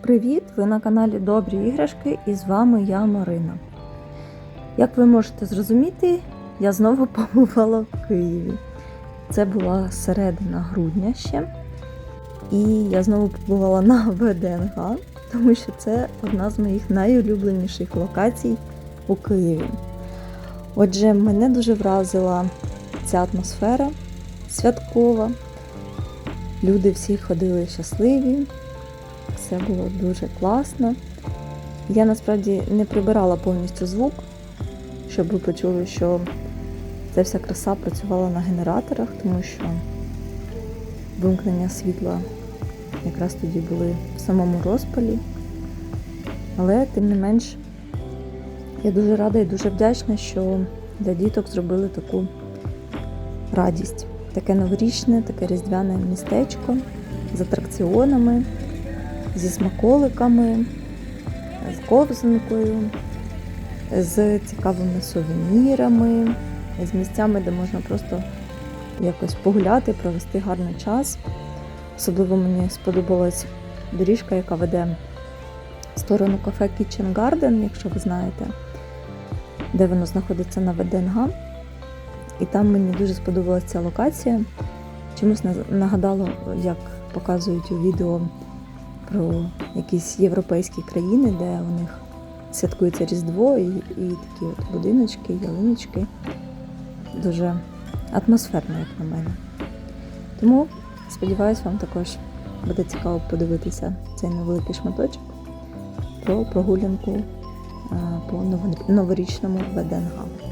Привіт! Ви на каналі Добрі іграшки і з вами я Марина. Як ви можете зрозуміти, я знову побувала в Києві. Це була середина грудня ще. І я знову побувала на ВДНГ, тому що це одна з моїх найулюбленіших локацій у Києві. Отже, мене дуже вразила ця атмосфера святкова. Люди всі ходили щасливі, все було дуже класно. Я насправді не прибирала повністю звук, щоб ви почули, що ця вся краса працювала на генераторах, тому що вимкнення світла якраз тоді були в самому розпалі. Але тим не менш, я дуже рада і дуже вдячна, що для діток зробили таку радість. Таке новорічне, таке різдвяне містечко з атракціонами, зі смаколиками, з ковзанкою, з цікавими сувенірами, з місцями, де можна просто якось погуляти, провести гарний час. Особливо мені сподобалась доріжка, яка веде в сторону кафе Kitchen Garden, якщо ви знаєте, де воно знаходиться на ВДНГ. І там мені дуже сподобалася ця локація. Чомусь нагадало, як показують у відео про якісь європейські країни, де у них святкується Різдво і, і такі от будиночки, ялиночки. Дуже атмосферно, як на мене. Тому сподіваюся, вам також буде цікаво подивитися цей невеликий шматочок про прогулянку по новорічному ВДНГ.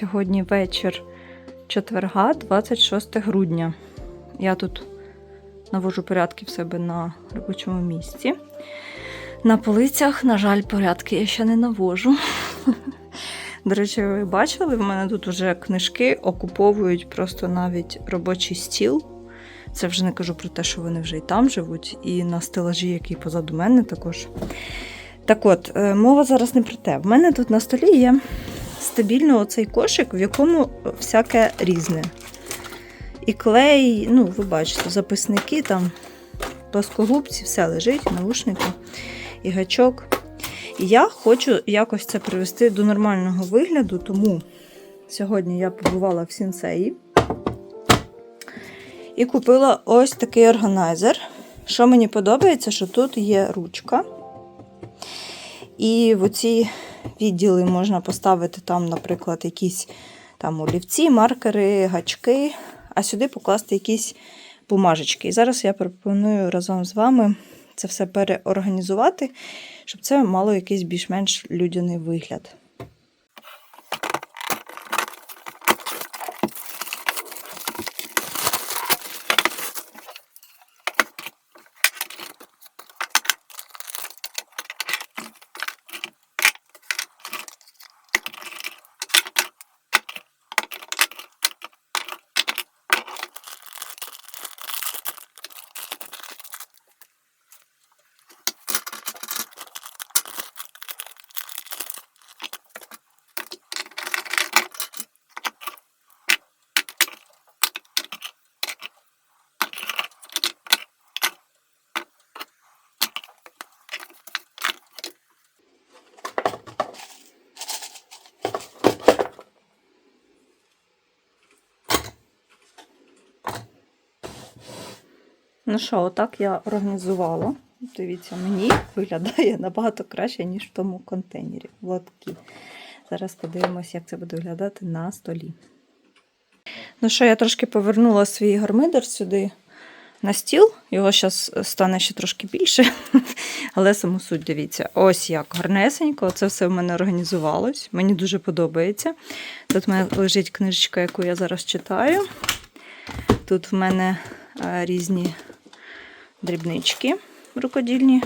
Сьогодні вечір четверга, 26 грудня. Я тут навожу порядки в себе на робочому місці. На полицях, на жаль, порядки я ще не навожу. До речі, ви бачили, в мене тут вже книжки окуповують просто навіть робочий стіл. Це вже не кажу про те, що вони вже і там живуть, і на стелажі, який позаду мене також. Так от, е, мова зараз не про те. В мене тут на столі є стабільно оцей кошик, в якому всяке різне. І клей, ну, ви бачите, записники, там, плоскогубці, все лежить, наушники і гачок. І я хочу якось це привести до нормального вигляду, тому сьогодні я побувала в сінсеї і купила ось такий органайзер. Що мені подобається, що тут є ручка. І в оці відділи можна поставити там, наприклад, якісь там олівці, маркери, гачки, а сюди покласти якісь бумажечки. І зараз я пропоную разом з вами це все переорганізувати, щоб це мало якийсь більш-менш людяний вигляд. Ну що, отак я організувала. Дивіться, мені виглядає набагато краще, ніж в тому контейнері. Лотки. Зараз подивимось, як це буде виглядати на столі. Ну що, я трошки повернула свій гармидер сюди на стіл. Його зараз стане ще трошки більше. Але саму суть дивіться. Ось як гарнесенько. Це все в мене організувалось. Мені дуже подобається. Тут в мене лежить книжечка, яку я зараз читаю. Тут в мене е, різні дрібнички рукодільні,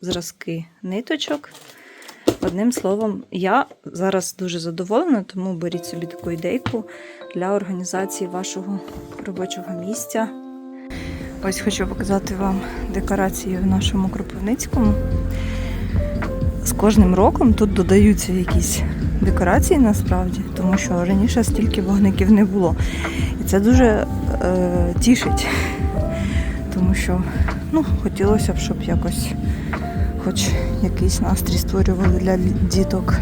зразки ниточок. Одним словом, я зараз дуже задоволена, тому беріть собі таку ідейку для організації вашого робочого місця. Ось хочу показати вам декорації в нашому Кропивницькому. З кожним роком тут додаються якісь декорації насправді, тому що раніше стільки вогників не було. І це дуже е, тішить, тому що ну, хотілося б, щоб якось хоч якийсь настрій створювали для діток.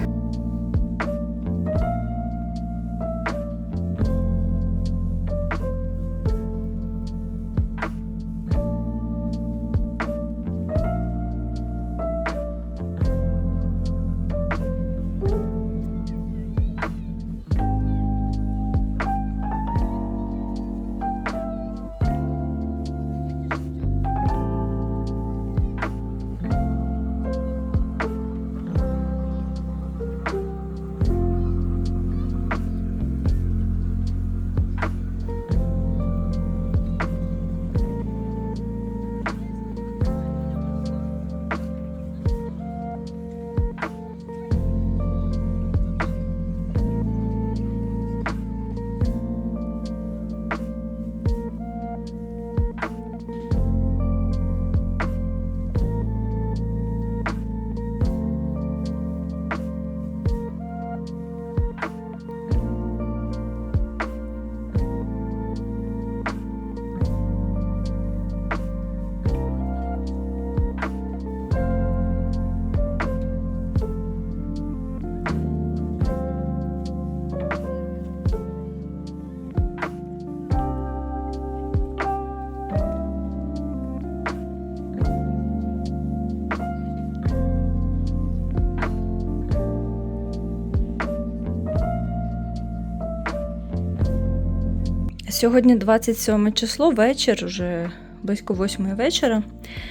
Сьогодні 27 число, вечір, вже близько 8 вечора.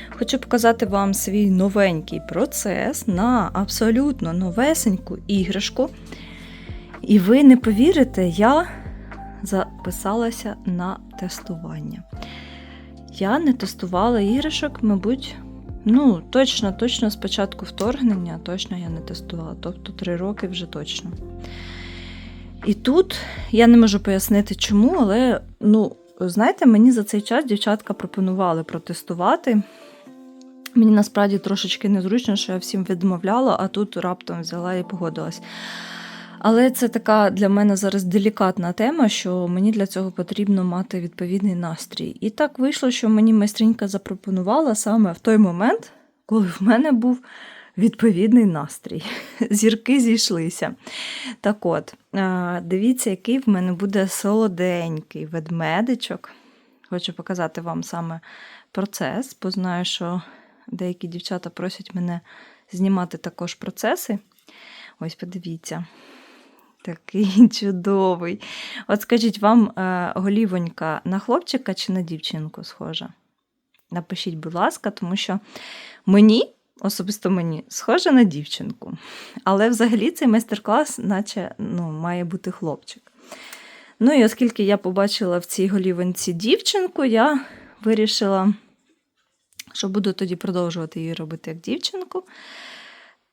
Хочу показати вам свій новенький процес на абсолютно новесеньку іграшку. І ви не повірите, я записалася на тестування. Я не тестувала іграшок, мабуть, ну, точно, точно з початку вторгнення, точно я не тестувала, тобто 3 роки вже точно. І тут я не можу пояснити чому, але ну, знаєте, мені за цей час дівчатка пропонували протестувати. Мені насправді трошечки незручно, що я всім відмовляла, а тут раптом взяла і погодилась. Але це така для мене зараз делікатна тема, що мені для цього потрібно мати відповідний настрій. І так вийшло, що мені майстринька запропонувала саме в той момент, коли в мене був відповідний настрій. Зірки зійшлися. Так от, е, дивіться, який в мене буде солоденький ведмедичок. Хочу показати вам саме процес, бо знаю, що деякі дівчата просять мене знімати також процеси. Ось подивіться. Такий чудовий. От скажіть, вам е, голівонька на хлопчика чи на дівчинку схожа? Напишіть, будь ласка, тому що мені, особисто мені, схожа на дівчинку. Але взагалі цей майстер-клас, наче ну, має бути хлопчик. Ну і оскільки я побачила в цій голівоньці дівчинку, я вирішила, що буду тоді продовжувати її робити як дівчинку.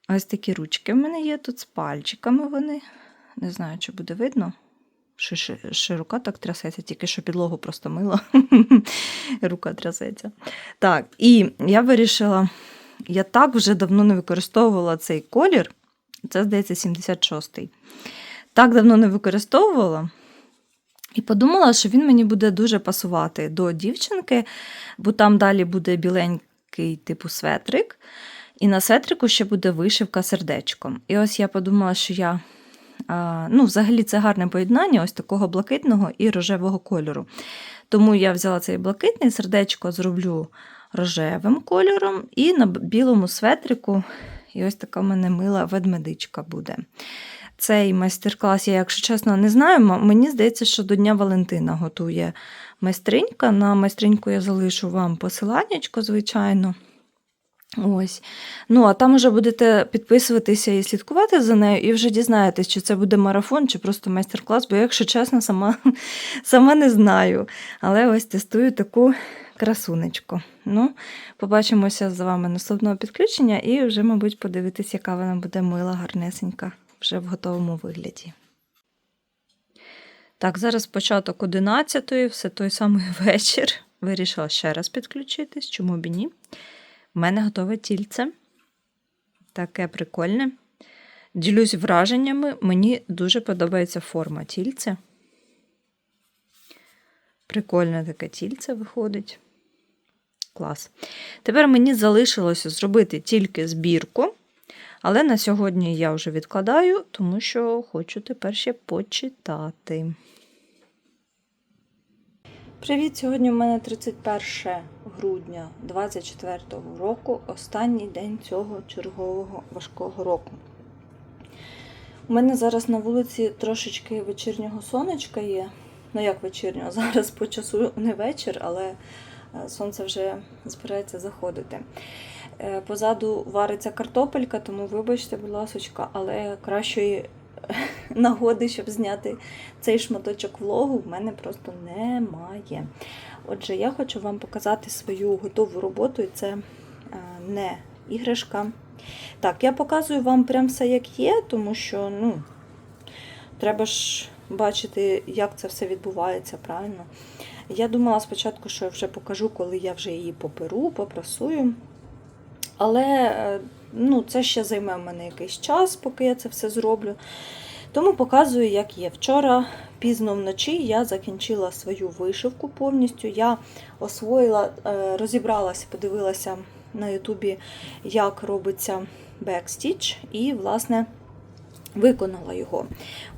Ось такі ручки в мене є тут з пальчиками вони. Не знаю, чи буде видно. Що рука так трясеться, тільки що підлогу просто мила. рука трясеться. Так, і я вирішила, я так вже давно не використовувала цей колір. Це, здається, 76-й. Так давно не використовувала. І подумала, що він мені буде дуже пасувати до дівчинки, бо там далі буде біленький типу светрик. І на светрику ще буде вишивка сердечком. І ось я подумала, що я. Ну, взагалі, це гарне поєднання ось такого блакитного і рожевого кольору. Тому я взяла цей блакитний сердечко, зроблю рожевим кольором, і на білому светрику, і ось така в мене мила ведмедичка буде. Цей майстер-клас, я, якщо чесно, не знаю. Мені здається, що до Дня Валентина готує майстринька. На майстриньку я залишу вам посиланнячко, звичайно. Ось. Ну, а там вже будете підписуватися і слідкувати за нею, і вже дізнаєтесь, чи це буде марафон, чи просто майстер-клас, бо, якщо чесно, сама, сама не знаю. Але ось тестую таку красунечку. Ну, побачимося з вами наступного підключення, і вже, мабуть, подивитись, яка вона буде мила, гарнесенька, вже в готовому вигляді. Так, зараз початок 11-ї, все той самий вечір. Вирішила ще раз підключитись, чому б і ні. У мене готове тільце. Таке прикольне. Ділюсь враженнями. Мені дуже подобається форма тільця. Прикольне таке тільце виходить. Клас. Тепер мені залишилося зробити тільки збірку. Але на сьогодні я вже відкладаю, тому що хочу тепер ще почитати. Привіт! Сьогодні в мене 31 грудня 24 року, останній день цього чергового важкого року. У мене зараз на вулиці трошечки вечірнього сонечка є. Ну, як вечірнього, зараз по часу не вечір, але сонце вже збирається заходити. Е, Позаду вариться картопелька, тому вибачте, будь ласочка, але кращої нагоди, щоб зняти цей шматочок влогу, в мене просто немає. Отже, я хочу вам показати свою готову роботу, і це е, не іграшка. Так, я показую вам прям все як є, тому що ну, треба ж бачити, як це все відбувається, правильно? Я думала спочатку, що я вже покажу, коли я вже її поперу, попрасую. Але е, ну, це ще займе в мене якийсь час, поки я це все зроблю. Тому показую, як є. Вчора пізно вночі я закінчила свою вишивку повністю. Я освоїла, е, розібралася, подивилася на Ютубі, як робиться бекстіч, і, власне, виконала його.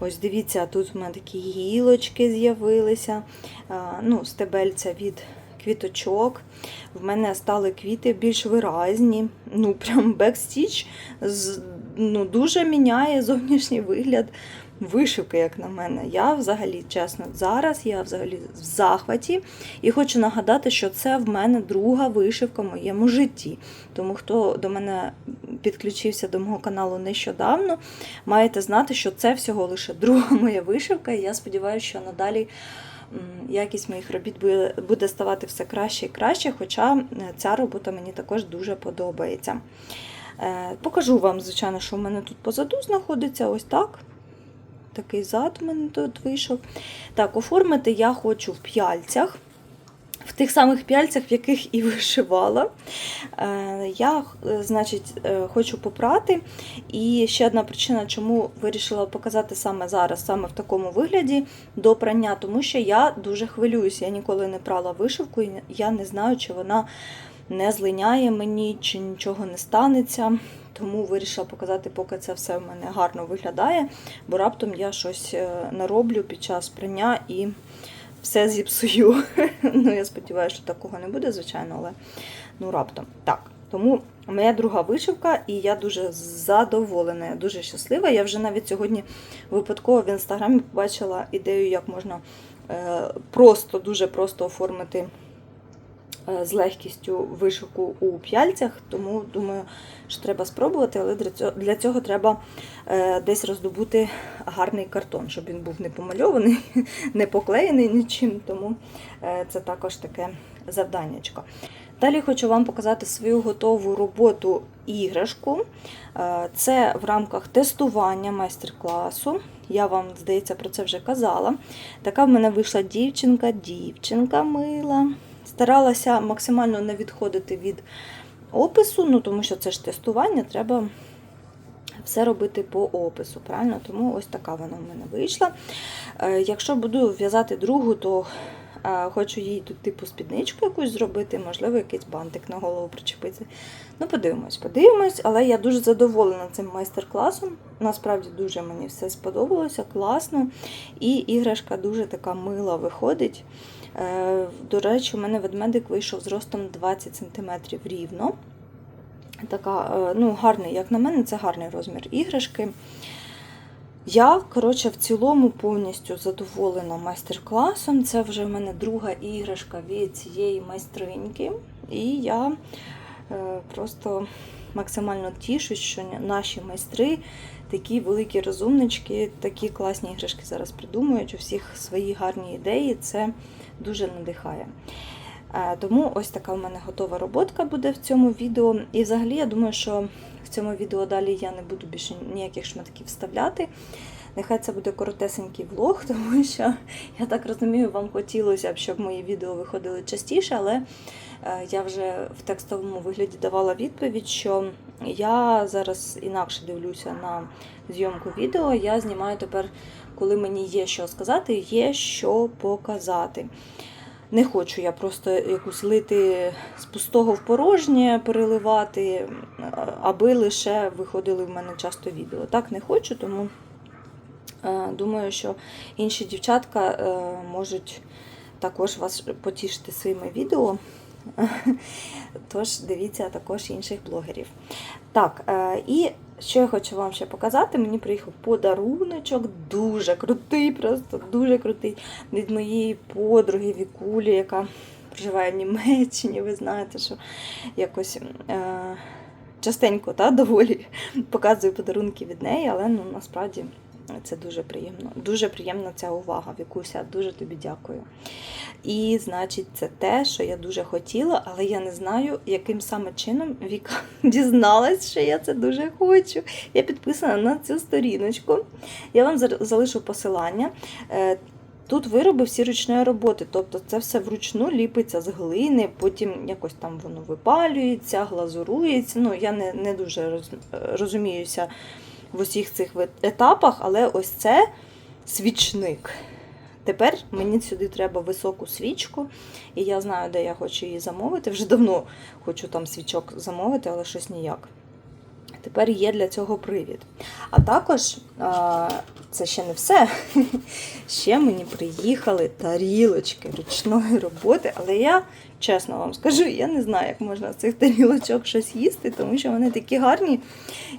Ось дивіться, тут в мене такі гілочки з'явилися, ну, стебельця від квіточок. В мене стали квіти більш виразні. Ну, прям бекстіч ну, дуже міняє зовнішній вигляд вишивки, як на мене. Я взагалі, чесно, зараз я взагалі в захваті. І хочу нагадати, що це в мене друга вишивка в моєму житті. Тому хто до мене підключився до мого каналу нещодавно, маєте знати, що це всього лише друга моя вишивка, і я сподіваюся, що надалі якість моїх робіт буде- ставати все краще і краще, хоча ця робота мені також дуже подобається. Е, Покажу вам, звичайно, що в мене тут позаду знаходиться ось так. Такий зад у мене тут вийшов. Так, оформити я хочу в п'яльцях. В тих самих п'яльцях, в яких і вишивала. Е, Я, е, значить, е, хочу попрати. І ще одна причина, чому вирішила показати саме зараз, саме в такому вигляді до прання, тому що я дуже хвилююся. Я ніколи не прала вишивку, і я не знаю, чи вона не злиняє мені, чи нічого не станеться. Тому вирішила показати, поки це все в мене гарно виглядає, бо раптом я щось е, нароблю під час прання і все зіпсую. ну, я сподіваюся, що такого не буде, звичайно, але ну раптом. Так. Тому моя друга вишивка, і я дуже задоволена, я дуже щаслива. Я вже навіть сьогодні випадково в інстаграмі побачила ідею, як можна е, просто, дуже просто оформити з легкістю вишивку у п'яльцях. Тому думаю, що треба спробувати, але для цього, треба е, десь роздобути гарний картон, щоб він був не помальований, не поклеєний нічим. Тому е, це також таке завданнячко. Далі хочу вам показати свою готову роботу іграшку. Е, Це в рамках тестування майстер-класу. Я вам, здається, про це вже казала. Така в мене вийшла дівчинка, дівчинка мила. Старалася максимально не відходити від опису, ну тому що це ж тестування, треба все робити по опису. Правильно? Тому ось така вона в мене вийшла. Е, Якщо буду в'язати другу, то Е, Хочу їй тут типу спідничку якусь зробити, можливо, якийсь бантик на голову причепити. Ну, подивимось, подивимось, але я дуже задоволена цим майстер-класом. Насправді дуже мені все сподобалося, класно. І іграшка дуже така мила виходить. Е, До речі, у мене ведмедик вийшов з ростом 20 см рівно. Така, е, ну, гарний, як на мене, це гарний розмір іграшки. Я, коротше, в цілому повністю задоволена майстер-класом. Це вже в мене друга іграшка від цієї майстриньки. І я е, просто максимально тішусь, що наші майстри такі великі розумнички, такі класні іграшки зараз придумують. У всіх свої гарні ідеї. Це дуже надихає. Е, Тому ось така в мене готова роботка буде в цьому відео. І взагалі я думаю, що в цьому відео далі я не буду більше ніяких шматків вставляти. Нехай це буде коротесенький влог, тому що я так розумію, вам хотілося б, щоб мої відео виходили частіше, але е, я вже в текстовому вигляді давала відповідь, що я зараз інакше дивлюся на зйомку відео. Я знімаю тепер, коли мені є що сказати, є що показати. Не хочу я просто якусь лити з пустого в порожнє, переливати, аби лише виходили в мене часто відео. Так не хочу, тому е, думаю, що інші дівчатка е, можуть також вас потішити своїми відео. Тож дивіться також інших блогерів. Так, е, і що я хочу вам ще показати, мені приїхав подаруночок, дуже крутий, просто дуже крутий від моєї подруги Вікулі, яка проживає в Німеччині. Ви знаєте, що якось е, частенько та, доволі показую подарунки від неї, але ну, насправді це дуже приємно. Дуже приємна ця увага, Вікуся, дуже тобі дякую. І, значить, це те, що я дуже хотіла, але я не знаю, яким саме чином Віка дізналась, що я це дуже хочу. Я підписана на цю сторіночку. Я вам залишу посилання. Е, Тут вироби всі ручної роботи, тобто це все вручну ліпиться з глини, потім якось там воно випалюється, глазурується. Ну, я не, не дуже роз, розуміюся в усіх цих етапах, але ось це свічник. Тепер мені сюди треба високу свічку, і я знаю, де я хочу її замовити. Вже давно хочу там свічок замовити, але щось ніяк. Тепер є для цього привід. А також це ще не все. Ще мені приїхали тарілочки ручної роботи, але я чесно вам скажу, я не знаю, як можна з цих тарілочок щось їсти, тому що вони такі гарні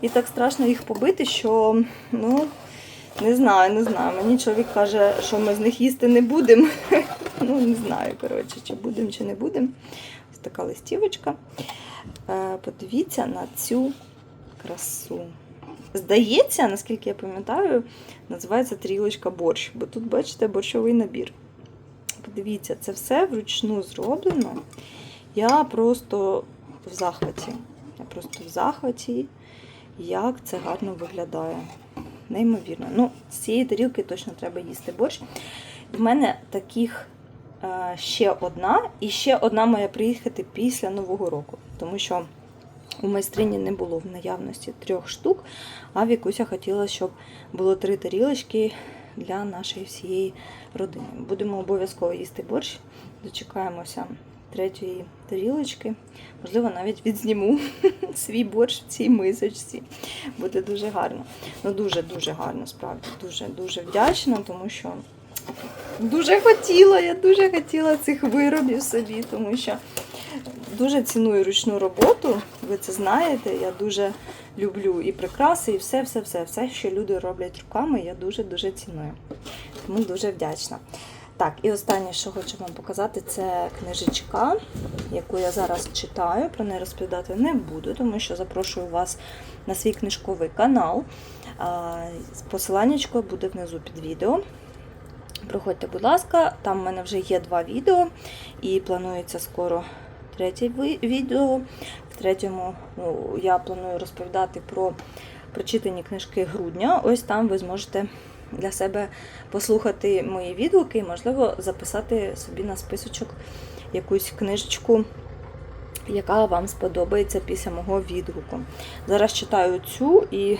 і так страшно їх побити, що ну. Не знаю, не знаю. Мені чоловік каже, що ми з них їсти не будемо. Ну, не знаю, коротше, чи будемо, чи не будемо. Ось така листівочка. Е, Подивіться на цю красу. Здається, наскільки я пам'ятаю, називається трілочка борщ, бо тут, бачите, борщовий набір. Подивіться, це все вручну зроблено. Я просто в захваті. Я просто в захваті, як це гарно виглядає. Неймовірно. Ну, з цієї тарілки точно треба їсти борщ. В мене таких е, ще одна, і ще одна має приїхати після Нового року, тому що у майстрині не було в наявності трьох штук, а Вікуся хотіла, щоб було три тарілочки для нашої всієї родини. Будемо обов'язково їсти борщ, дочекаємося третьої тарілочки. Можливо, навіть відзніму свій борщ в цій мисочці. Буде дуже гарно. Ну, дуже-дуже гарно, справді. Дуже-дуже вдячна, тому що дуже хотіла, я дуже хотіла цих виробів собі, тому що дуже ціную ручну роботу, ви це знаєте. Я дуже люблю і прикраси, і все, все, що люди роблять руками, я дуже-дуже ціную. Тому дуже вдячна. Так, і останнє, що хочу вам показати, це книжечка, яку я зараз читаю. Про неї розповідати не буду, тому що запрошую вас на свій книжковий канал. А, Посиланнячко буде внизу під відео. Проходьте, будь ласка, там в мене вже є два відео, і планується скоро третє відео. В третьому ну, я планую розповідати про прочитані книжки грудня. Ось там ви зможете для себе послухати мої відгуки і, можливо, записати собі на списочок якусь книжечку, яка вам сподобається після мого відгуку. Зараз читаю цю і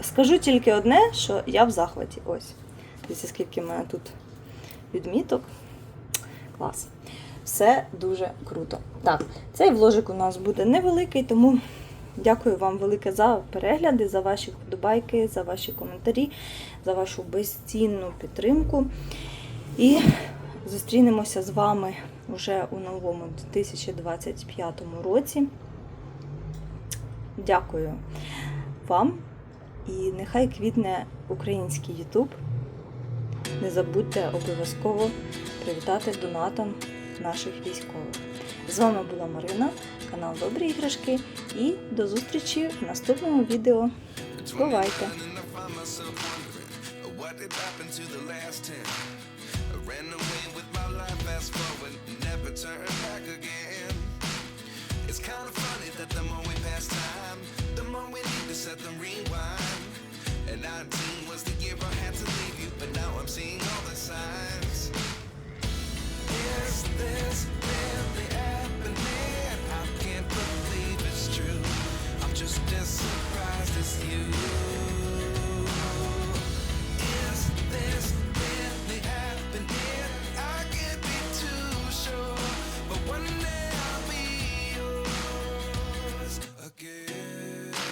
скажу тільки одне, що я в захваті. Ось. Дивіться, скільки в мене тут відміток. Клас. Все дуже круто. Так, цей вложик у нас буде невеликий, тому дякую вам велике за перегляди, за ваші вподобайки, за ваші коментарі, за вашу безцінну підтримку. І зустрінемося з вами вже у новому 2025 році. Дякую вам і нехай квітне український Ютуб. Не забудьте обов'язково привітати донатом наших військових. З вами була Марина, канал Добрі іграшки і до зустрічі в наступному відео. Бувайте! It's kind of funny that the more we pass time, the more we need to set them rewind. And 19 was the year I had to leave you, but now I'm seeing all the signs. surprised it's you.